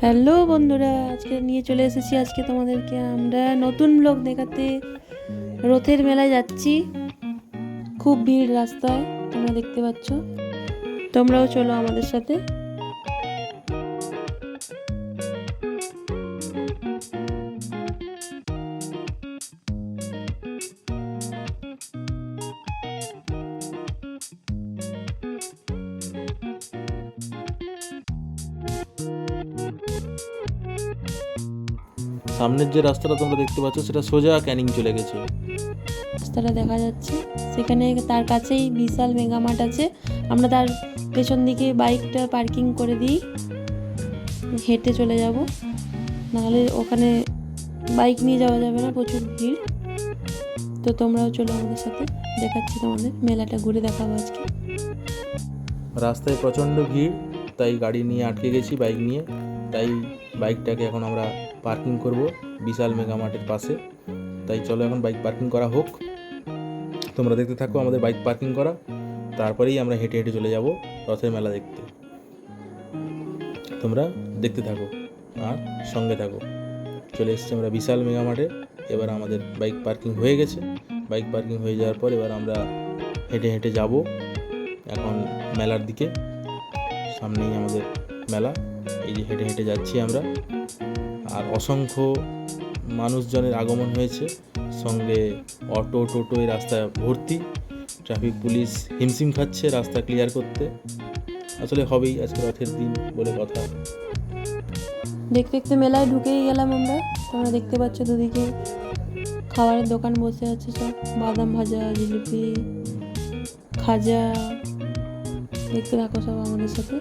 Hello বন্ধুরা, আজকে নিয়ে চলে এসেছি, আজকে তোমাদেরকে আমরা নতুন ব্লগ দেখাতে। রথের মেলায় যাচ্ছি, খুব ভিড় রাস্তায়, তোমরা দেখতে পাচ্ছ। তোমরাও চলো আমাদের সাথে। সামনের যে রাস্তাটা তোমরা দেখতে পাচ্ছ সেটা সোজা ক্যানিং চলে গেছে। রাস্তাটা দেখা যাচ্ছে। সেখানে তার কাছেই বিশাল মেগামার্ট আছে। আমরা তার পেছন দিকে বাইকটা পার্কিং করে দিই। হেঁটে চলে যাব। নাহলে ওখানে বাইক নিয়ে যাওয়া যাবে না প্রচুর ভিড়। তো তোমরাও চলো আমাদের সাথে। দেখাচ্ছি তোমাদের। মেলাটা ঘুরে দেখাবো আজকে। রাস্তায় প্রচণ্ড ভিড় তাই গাড়ি নিয়ে আটকে গেছি বাইক নিয়ে। তাই বাইকটাকে এখন আমরা পার্কিং করব বিশাল মেগামার্টের পাশে। তাই চলো এখন বাইক পার্কিং করা হোক। তোমরা দেখতে থাকো আমাদের বাইক পার্কিং করা। তারপরেই আমরা হেঁটে হেঁটে চলে যাব রথের মেলা দেখতে। তোমরা দেখতে থাকো আর সঙ্গে থাকো। চলে এসেছি আমরা বিশাল মেগামার্টে এবার আমাদের বাইক পার্কিং হয়ে গেছে। বাইক পার্কিং হয়ে যাওয়ার পর এবার আমরা হেঁটে হেঁটে যাব এখন মেলার দিকে। সামনেই আমাদের মেলা। এই যে হেঁটে হেঁটে যাচ্ছি আমরা। আর অসংখ্য মানুষজনের আগমন হয়েছে। সঙ্গে অটো, টোটো এই রাস্তায় ভর্তি। ট্রাফিক পুলিশ হিমশিম খাচ্ছে রাস্তা ক্লিয়ার করতে। আসলে হবেই আজকে রথের দিন বলে কথা। দেখতে দেখতে মেলায় ঢুকেই গেলাম আমরা। তোমরা দেখতে পাচ্ছ দুদিকে খাবারের দোকান বসে আছে সব। বাদাম ভাজা, জিলিপি, খাজা। দেখতে থাকো সব আমাদের সাথে।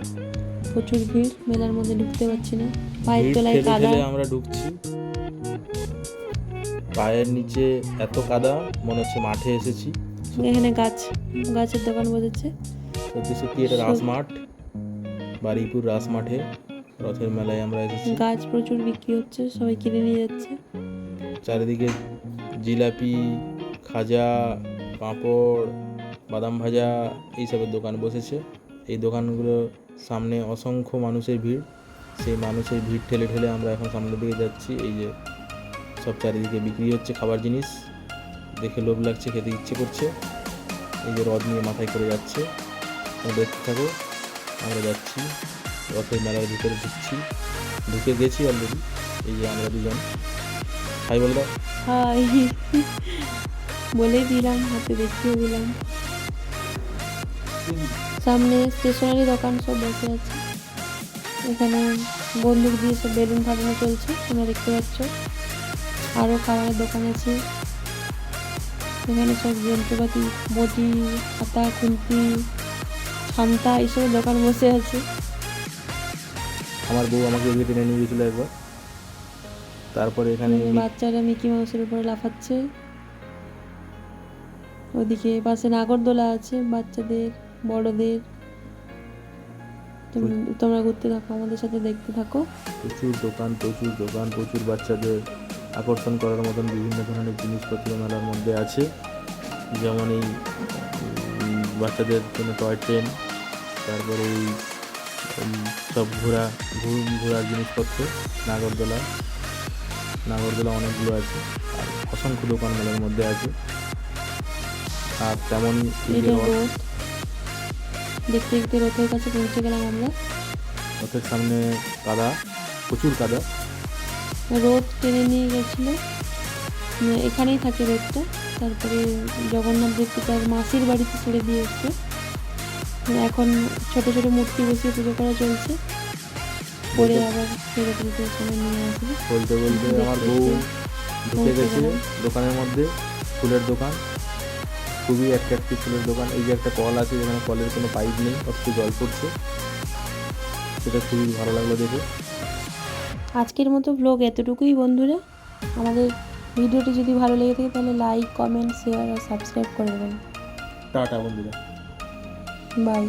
প্রচুর ভিড় মেলার মধ্যে ঢুকতে পারছি না। পায়ের তলায় কাদা। আমরা ঢুকছি। পায়ের নিচে এত কাদা মনে হচ্ছে মাঠে এসেছি। এখানে গাছ গাছের দোকান বসেছে। সত্যি সত্যি এটা রাসমাঠ। বারুইপুর রাসমাঠে রথের মেলায় আমরা এসেছি। গাছ প্রচুর বিক্রি হচ্ছে সবাই কিনে নিয়ে যাচ্ছে। চারিদিকে জিলাপি খাজা পাঁপড় বাদাম ভাজা এইসবের দোকান বসেছে। এই দোকানগুলোর সামনে অসংখ্য মানুষের ভিড়। সেই মানুষের ভিড় ঠেলে ঠেলে আমরা এখন সামনের দিকে যাচ্ছি। এই যে সব চারিদিকে বিক্রি হচ্ছে খাবার জিনিস। দেখে লোভ লাগছে খেতে ইচ্ছে করছে। এই যে রদ নিয়ে মাথায় করে যাচ্ছে। দেখতে থাকো আমরা যাচ্ছি। রথের মেলার ভিতরে ঢুকছি। ঢুকে গেছি অলরেডি এই যে আমরা দুজন। হাই বল দাও হাই। বলেই দিলাম হাতে দেখিয়ে দিলাম। সামনে স্টেশনারি দোকান সব বসে আছে। এখানে বন্দুক দিয়ে সব বেলুন ফাটানো চলছে তোমরা দেখতে পাচ্ছ। আরও খাবারের দোকান আছে। এখানে সব যন্ত্রপাতি বটি খাতা খুন্তি ছান্তা এইসব দোকান বসে আছে। আমার বউ আমাকে এদিকে টেনে নিয়ে গেছিল একবার। তারপরে এখানে এখানে বাচ্চারা মিকি মাউসের উপরে লাফাচ্ছে। ওদিকে পাশে নাগরদোলা আছে বাচ্চাদের বড়দের। তোমরা ঘুরতে থাকো আমাদের সাথে দেখতে থাকো। প্রচুর দোকান প্রচুর দোকান প্রচুর বাচ্চাদের আকর্ষণ করার মতন বিভিন্ন ধরনের জিনিসপত্র মেলার মধ্যে আছে। যেমন এই বাচ্চাদের জন্য টয় ট্রেন তারপরে এই সব ঘোরা ঘোরার জিনিসপত্র নাগরদোলা। নাগরদোলা অনেকগুলো আছে আর অসংখ্য দোকান মেলার মধ্যে আছে। আর তেমনই দেখতে দেখতে রথের কাছে পৌঁছে গেলাম আমরা। রথের সামনে কাদা প্রচুর কাদা। রোদ টেনে নিয়ে গেছিল। এখানেই থাকে রোদটা তারপরে জগন্নাথ দেবকে তার মাসির বাড়িতে ছেড়ে দিয়ে এসছে। এখন ছোট ছোট মূর্তি বসিয়ে পুজো করা চলছে। পরে আবার ফেরত দিতে সময় নিয়ে আসবে। বলতে বলতে আমার বউ ঢুকে গেছে দোকানের মধ্যে ফুলের দোকান। খুবই অ্যাট্রাক্টিভ ফুলের দোকান। এই যে একটা কল আছে যেখানে কলের কোনো পাইপ নেই অথচ জল পড়ছে। সেটা খুবই ভালো লাগল দেখে। আজকের মতো ব্লগ এতটুকুই বন্ধুরা। আমাদের ভিডিওটি যদি ভালো লেগে থাকে তাহলে লাইক কমেন্ট শেয়ার আর সাবস্ক্রাইব করে দেবেন। টাটা বন্ধুরা। বাই